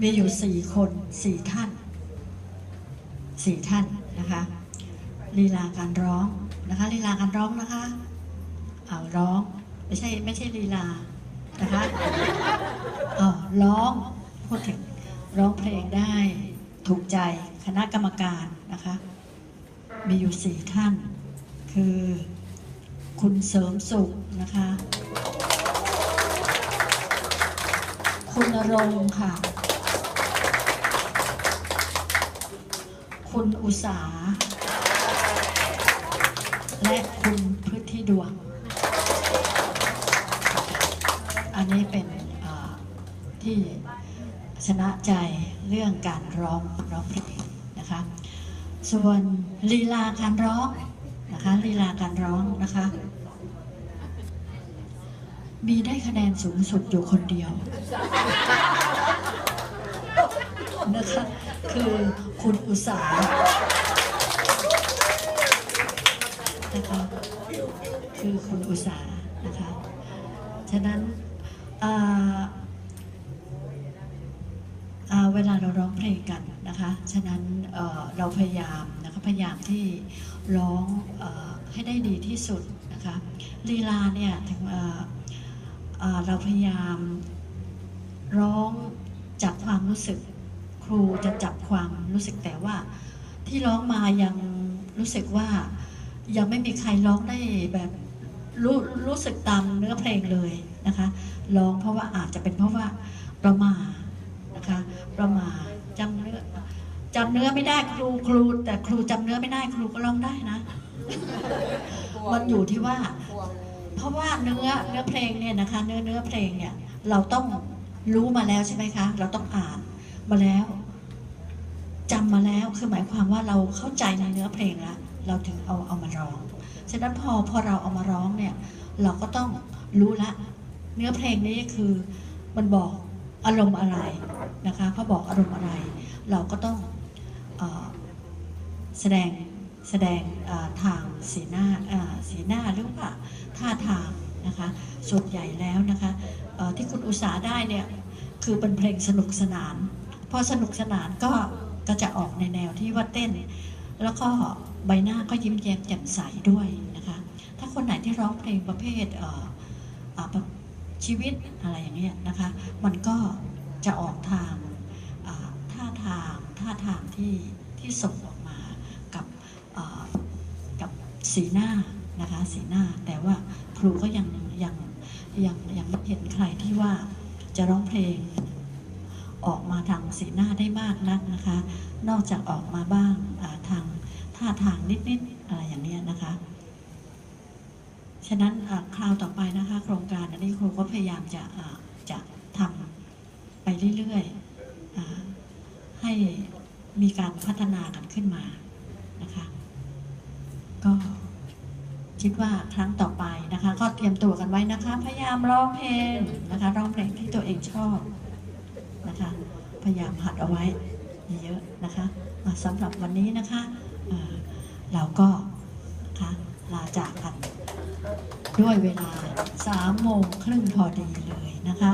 มีอยู่สี่คนสี่ท่านสี่ท่านนะคะลีลาการร้องนะคะลีลาการร้องนะคะเอาร้องไม่ใช่ไม่ใช่ลีลานะคะเอาร้องพูดถึงร้องเพลงได้ถูกใจคณะกรรมการนะคะมีอยู่สี่ท่าน คือคุณเสริมสุขนะคะ คุณณรงค์ค่ะ คุณอุสาและคุณพฤทธิดวง อันนี้เป็นที่ชนะใจเรื่องการร้องร้องเพลงนะคะ ส่วนลีลาการร้องนะคะลีลาการร้องนะคะ มีได้คะแนนสูงสุดอยู่คนเดียว นะคะ คือคุณอุตสานะคะคือคุณอุตสานะคะ ฉะนั้นเวลาเราร้องเพลงกันนะคะ ฉะนั้นเเราพยายามนะคะพยายามที่ร้องอให้ได้ดีที่สุดนะคะลีลาเนี่ยถึงเเเราพยายามร้องจากความรู้สึก รูจะจับความรู้สึกแต่ว่า ที่ร้องมายังรู้สึกว่ายังไม่มีใครร้องได้แบบรู้รู้สึกตามเนื้อเพลงเลยนะคะร้องเพราะว่าอาจจะเป็นเพราะว่าประมาทนะคะประมาทจำเนื้อจำเนื้อไม่ได้ครูครู แต่ครูจำเนื้อไม่ได้ครูก็ร้องได้นะ มันอยู่ที่ว่า เพราะว่าเนื้อเนื้อเพลงเนี่ยนะคะ เนื้อเนื้อเพลงเนี่ย เราต้องรู้มาแล้วใช่ไหมคะ เราต้องอ่าน มาแล้วจำมาแล้วคือหมายความว่าเราเข้าใจในเนื้อเพลงแล้วเราถึงเอาเอามาร้อง ฉะนั้นพอพอเราเอามาร้องเนี่ย เราก็ต้องรู้ละ เนื้อเพลงนี้คือมันบอกอารมณ์อะไรนะคะพอบอกอารมณ์อะไร เราก็ต้องออแสดงแสดงทางสีหน้าสีหน้าหรือว่าท่าทางนะคะส่วนใหญ่แล้วนะคะที่คุณอุตสาได้เนี่ยคือเป็นเพลงสนุกสนาน พอสนุกสนานก็ก็จะออกในแนวที่ว่าเต้น แล้วก็ใบหน้าก็ยิ้มแย้มแจ่มใสด้วยนะคะ ถ้าคนไหนที่ร้องเพลงประเภทเชีวิตอะไรอย่างเงี้ยนะคะ มันก็จะออกทางท่าทางท่าทางที่ที่ส่งออกมากับกับสีหน้านะคะสีหน้า แต่ว่าครูก็ยังยังยังยังไม่เห็นใครที่ว่าจะร้องเพลง ออกมาทางสีหน้าได้มากนักนะคะ นอกจากออกมาบ้างาทางท่าทางนิดๆอะไรอย่างนี้นะคะ ฉะนั้นคราวต่อไปนะคะ โครงการอันนี้ครูก็พยายามจะจะทำไปเรื่อยๆอให้มีการพัฒนากันขึ้นมานะคะ ก็คิดว่าครั้งต่อไปนะคะ ก็เตรียมตัวกันไว้นะคะ พยายามร้องเพลงนะคะ ร้องเพลงที่ตัวเองชอบ คะพยายามหัดเอาไว้เยอะๆนะคะสำหรับวันนี้นะคะเราก็นะคะลาจากกัน ด้วยเวลาสามโมงครึ่งพอดีเลยนะคะ